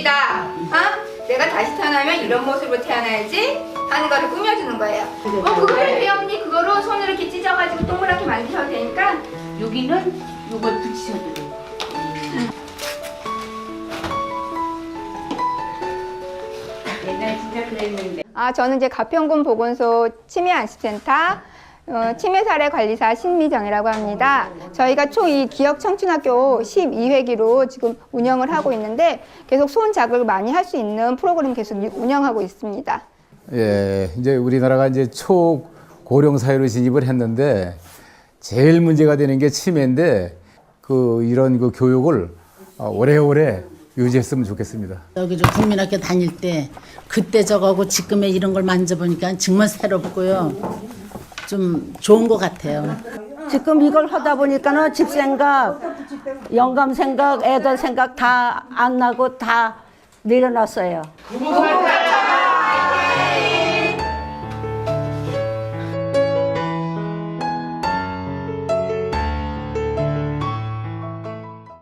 모습이다. 어? 내가 다시 태어나면 이런 모습으로 태어나야지 하는 거를 꾸며주는 거예요. 그렇죠. 어, 그거를 왜 언니? 그거로 손으로 이렇게 찢어가지고 동그랗게 만드셔도 되니까 여기는 요걸 붙이셔도 돼요. 옛날 진짜 그랬는데. 아, 저는 이제 가평군 보건소 치매 안심센터 어, 치매사례 관리사 신미정이라고 합니다. 저희가 총 이 기억청춘학교 12회기로 지금 운영을 하고 있는데 계속 손 자극을 많이 할 수 있는 프로그램 계속 유- 운영하고 있습니다. 예, 이제 우리나라가 이제 초고령 사회로 진입을 했는데 제일 문제가 되는 게 치매인데 그 이런 그 교육을 어, 오래오래 유지했으면 좋겠습니다. 여기 저 국민학교 다닐 때 그때 저거하고 지금의 이런 걸 만져보니까 정말 새롭고요. 좀 좋은 것 같아요. 지금 이걸 하다 보니까는 집 생각, 영감 생각, 애들 생각 다 안 나고 다 내려놨어요. 공부할